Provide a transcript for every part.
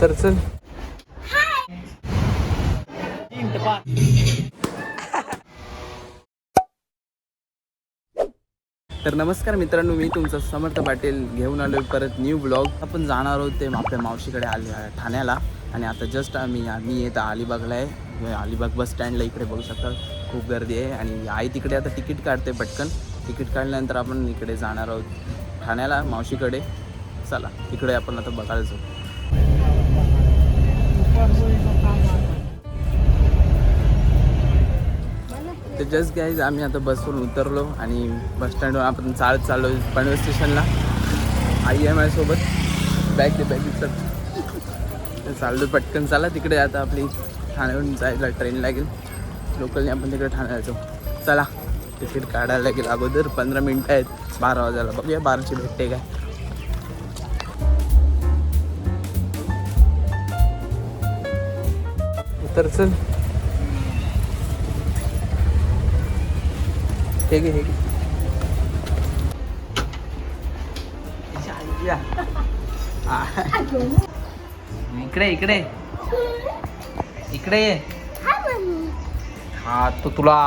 तर चल. तर नमस्कार मित्रांनो मी तुमचा समर्थ पाटील घेऊन आलो परत न्यू ब्लॉग आपण जाणार आहोत ते आपल्या मावशीकडे आले ठाण्याला. आणि आता जस्ट आम्ही आम्ही येत अलिबागला आहे. अलिबाग बस स्टँडला इकडे बघू शकता खूप गर्दी आहे. आणि आई तिकडे आता तिकीट काढते पटकन. तिकीट काढल्यानंतर आपण इकडे जाणार आहोत ठाण्याला मावशीकडे. चला तिकडे आपण आता बघायला जाऊ. तर जस्ट गाईज आम्ही आता बसवरून उतरलो आणि बस स्टँडवर आपण चालत चाललो पनवेल स्टेशनला आई आहे माझ्यासोबत. बॅग दे बॅग चल. तर चाललो पटकन चला तिकडे आता आपली ठाण्यावरून जायला ट्रेन लागेल. लोकलने आपण तिकडे ठाण्याला जाऊ. चला. तिकीट काढायला लागेल अगोदर. पंधरा मिनटं आहेत. बारा वाजायला. बघूया बाराची भेटते काय. तर चल. हे घे हे घे. या. आ. इकडे इकडे. इकडे ये. हा तो तुला.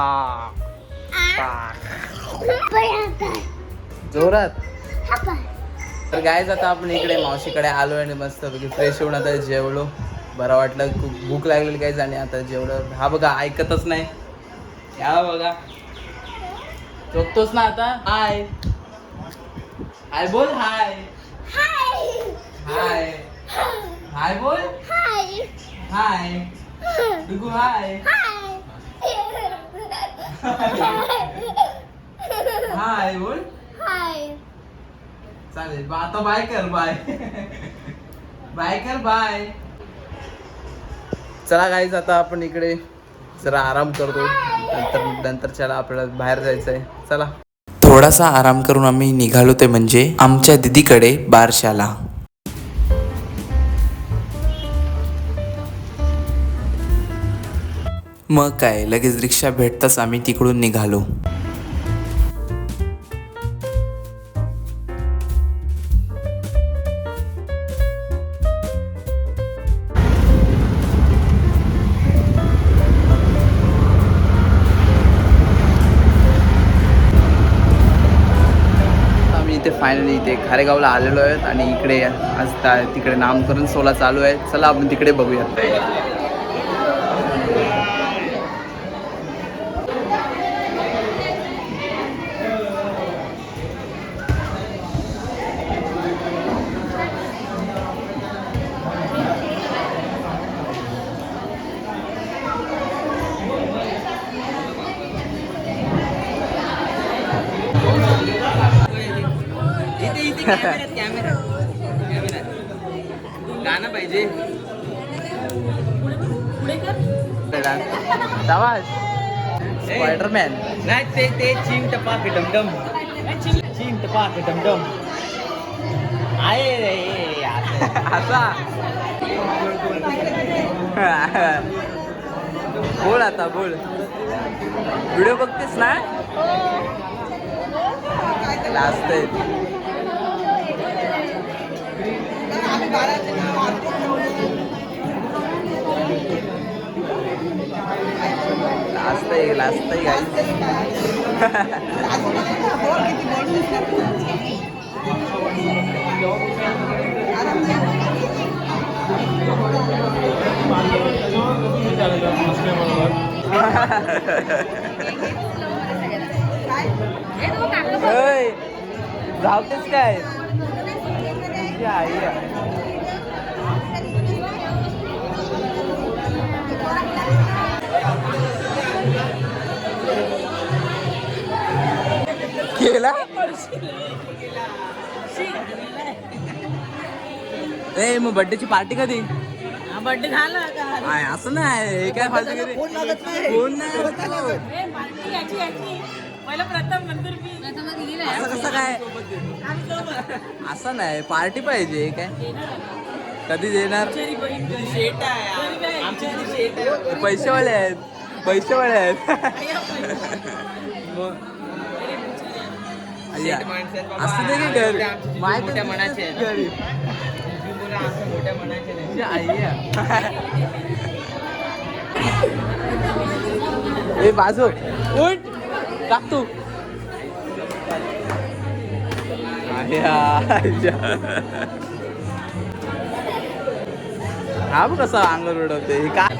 जोरात. तर गायच आता आपण इकडे मावशीकडे आलो आणि मस्त फ्रेश होऊन आता जेवलो. बरं वाटलं खूप भूक लागलेली काय आणि आता जेवढं हा बघा ऐकतच नाही. या बघा. झोपतोस ना आता? हाय. हाय बोल हाय. हाय. हाय. बोल. हाय. डुगू हाय. हाय बोल. चालेल बा आता बाय कर बाय बाय कर बाय चला गाईज आता आपण इकडे जरा आराम करतो. नंतर नंतरच्याला आपल्याला बाहेर जायचं आहे चला. थोडासा आराम करून आम्ही निघालो ते म्हणजे आमच्या दिदीकडे बारशाला. मग काय लगेच रिक्षा भेटताच आम्ही तिकडून निघालो. इथे फायनली इथे खारेगावला आलेलो आहेत आणि इकडे आज तिकडे नामकरण सोहळा चालू आहे. चला आपण तिकडे बघूयात गाणं पाहिजे स्पायडरमॅन नाही ते ते चिंग टपाक डमडम चिंग टपाक डमडम आहे रे असा बोल आता बोल व्हिडिओ बघतेस ना लास्ट लास्ट आहे. लास्ट आहे जावतेच काय. आई केला ए मग बर्थडेची पार्टी कधी? बर्थडे झाला का आय, असं नाही. हे काय फालतू कधी फोन नाही ए, पार्टी याची याची. पहिलं प्रथम नंतर मी. असं कसं काय? असं नाही. पार्टी पाहिजे हे काय? कधी देणार? पैसेवाले आहेत. पैसेवाले आहेत. असं दे की घर माहिती मोठ्या मनाचे आहेत. घरी आमच्या मोठ्या मनाचे नाही तुझी आई आहे. ए बाजू. उठ. टाक तू. आया. हा बघ कसा अंगावर उडवते हे काय?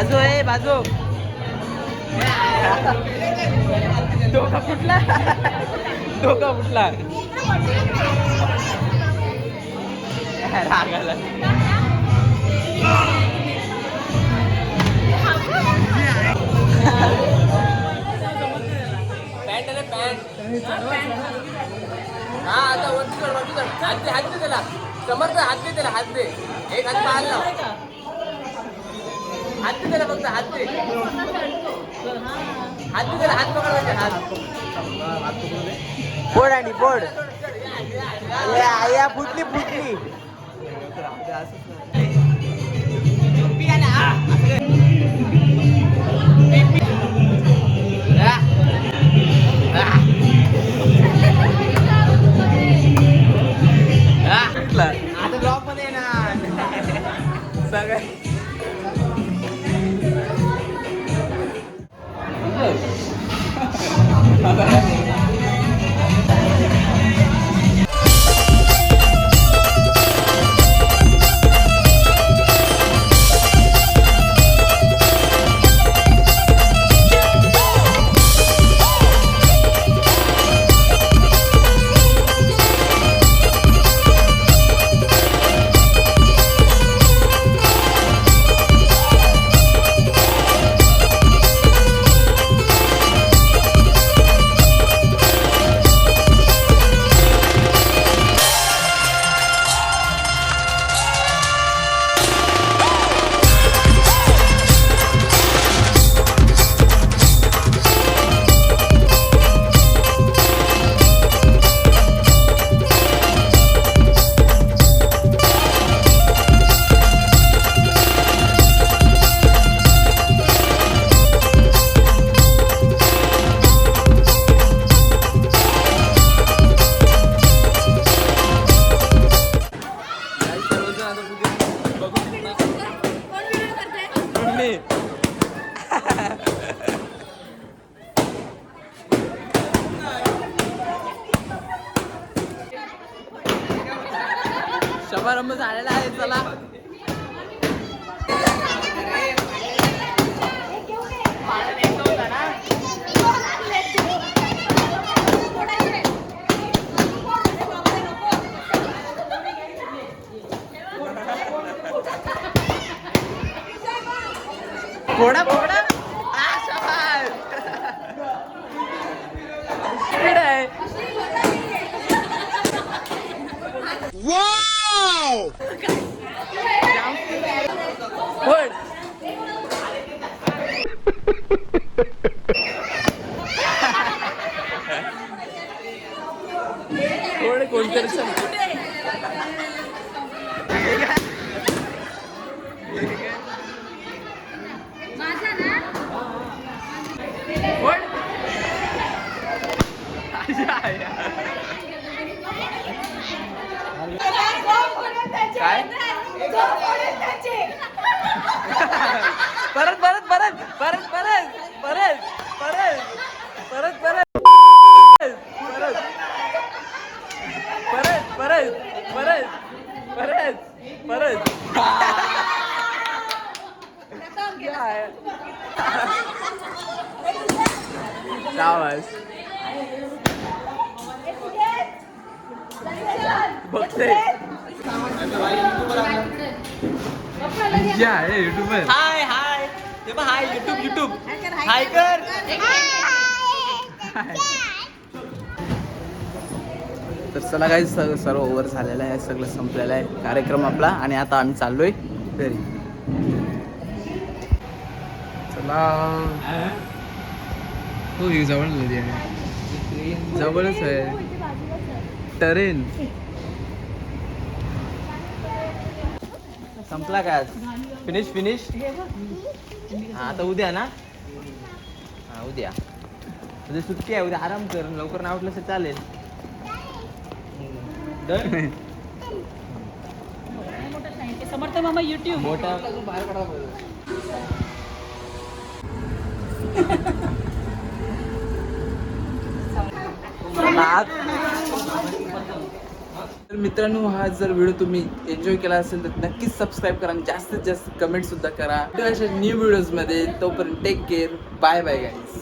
बाजू आहे बाजू. धोका फुटला? डोका फुटला. रागाला पॅन्ट आहे पॅन्ट. हा आता वरती चढ वरती चढ हात दे हात दे त्याला. समर्थ हात दे त्याला हात दे. एक हात पाहाल हात दे त्याला फक्त हात दे. हात दे त्याला हात पकड त्याचे हात. पोड आणि पोड या फुटली फुटली. 咋的，来一次了。Wow! Word. परत परत परत परत परत परत परत परत परत परत परत परत? शाबास बघते युट्यूबर हाय हाय बघ हाय युट्यूब युट्यूब हाय कर तर चला काही सर्व ओव्हर झालेलं आहे सगळं संपलेलं आहे. कार्यक्रम आपला आणि आता आम्ही चाललोय घरी. चला. हो ही जवळ नदी आहे. जवळच आहे. टरेन. संपला काय फिनिश फिनिश हा आता उद्या ना? हा उद्या. उद्या सुट्टी आहे उद्या आराम कर लवकर नाही उठलं तर चालेल. डन? समर्थ मामा युट्यूब मोठा तर मित्रांनो हा जर व्हिडिओ तुम्ही एन्जॉय केला असेल तर नक्कीच सबस्क्राईब करा आणि जास्तीत जास्त कमेंट सुद्धा करा. अशा न्यू व्हिडिओजमध्ये तोपर्यंत take care bye bye guys